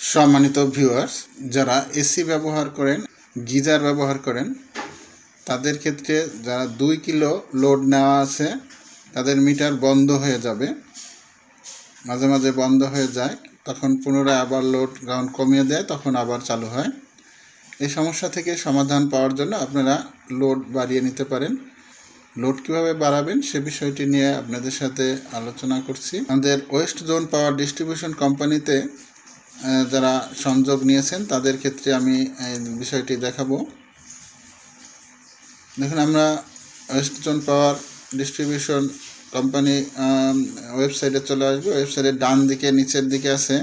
সম্মানিত ভিউয়ার্স যারা এসি ব্যবহার করেন, গিজার ব্যবহার করেন, তাদের ক্ষেত্রে যারা দুই কিলো লোড নেওয়া আছে, তাদের মিটার বন্ধ হয়ে যাবে। মাঝে মাঝে বন্ধ হয়ে যায়, তখন পুনরায় আবার লোড যখন কমিয়ে দেয়, তখন আবার চালু হয়। এই সমস্যা থেকে সমাধান পাওয়ার জন্য আপনারা লোড বাড়িয়ে নিতে পারেন। লোড কীভাবে বাড়াবেন, সে বিষয়টি নিয়ে আপনাদের সাথে আলোচনা করছি। আমাদের ওয়েস্ট জোন পাওয়ার ডিস্ট্রিবিউশন কোম্পানিতে যারা সংযোগ নিয়েছেন, তাদের ক্ষেত্রে আমি বিষয়টি দেখাবো। দেখুন, আমরা west zone power distribution company ওয়েবসাইটে চলে আসব। ওয়েবসাইটের ডান দিকে, নিচের দিকে আছে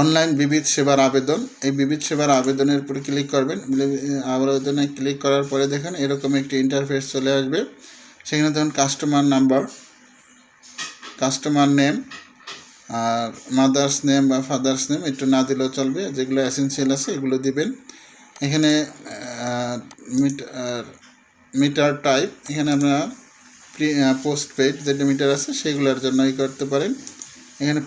অনলাইন বিবিধ সেবার আবেদন। এই বিবিধ সেবার আবেদনের উপরে ক্লিক করবেন। আবেদনে ক্লিক করার পরে দেখেন, এরকম একটি ইন্টারফেস চলে আসবে। সেখানে দেখুন কাস্টমার নাম্বার কাস্টমার নেম আর মাদার্স নেম বা ফাদার্স নেম একটু না দিলেও চলবে। যেগুলো অ্যাসেন্সিয়াল আছে, এগুলো দিবেন। এখানে মিটার মিটার টাইপ এখানে আপনারা পোস্ট পেড যেটা মিটার আছে, সেগুলোর জন্য ই করতে পারেন। এখানে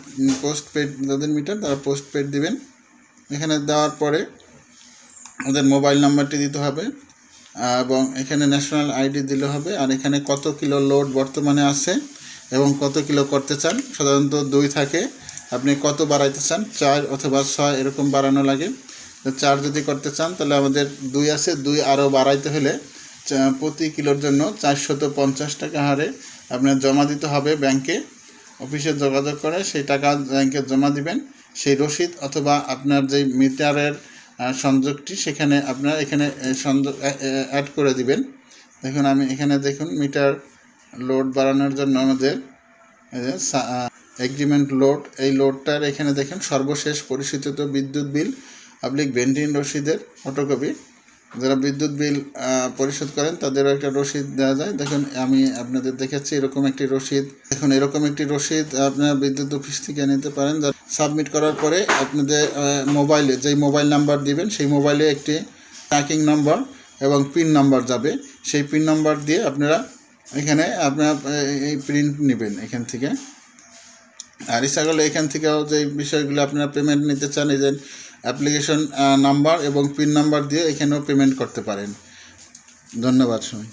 পোস্ট পেড যাদের মিটার তারা পোস্ট পেড দিবেন। এখানে দেওয়ার পরে ওদের মোবাইল নাম্বারটি দিতে হবে, এবং এখানে ন্যাশনাল আইডি দিলে হবে। আর এখানে কত কিলো লোড বর্তমানে আছে এবং কত কিলো করতে চান? সাধারণত দুই থাকে। আপনি কত বাড়াইতে চান? চার অথবা ছয় এরকম বাড়ানো লাগে। তো চার যদি করতে চান, তাহলে আমাদের দুই আছে। দুই আরও বাড়াইতে হলে প্রতি কিলোর জন্য চারশত পঞ্চাশ টাকা হারে আপনার জমা দিতে হবে ব্যাংকে। অফিসে যোগাযোগ করে সেই টাকা ব্যাংকে জমা দিবেন। সেই রসিদ অথবা আপনার যেই মিটারের সংযোগটি, সেখানে আপনার এখানে সংযোগ অ্যাড করে দিবেন। দেখুন, আমি এখানে দেখুন, মিটার লোড বাড়ানোর জন্য আমাদের এগ্রিমেন্ট লোড এই লোডটার এখানে দেখেন সর্বশেষ পরিশোধিত বিদ্যুৎ বিল পাবলিক বেন্টিন রসিদের ফটোকপি যারা বিদ্যুৎ বিল পরিশোধ করেন তাদেরও একটা রসিদ দেওয়া যায়। দেখুন, আমি আপনাদের দেখাচ্ছি এরকম একটি রসিদ। দেখুন, এরকম একটি রসিদ আপনার বিদ্যুৎ অফিস থেকে নিতে পারেন। সাবমিট করার পরে আপনাদের মোবাইলে যেই মোবাইল নাম্বার দিবেন, সেই মোবাইলে একটি ট্র্যাকিং নাম্বার এবং পিন নাম্বার যাবে। সেই পিন নাম্বার দিয়ে আপনারা এখানে আপনার, এই প্রিন্ট নেবেন এখান থেকে। আর ইচ্ছা করলে এখান থেকেও যে বিষয়গুলো আপনারা পেমেন্ট নিতে চান, এই যে অ্যাপ্লিকেশন নাম্বার এবং পিন নাম্বার দিয়ে এখানেও পেমেন্ট করতে পারেন। ধন্যবাদ সবাই।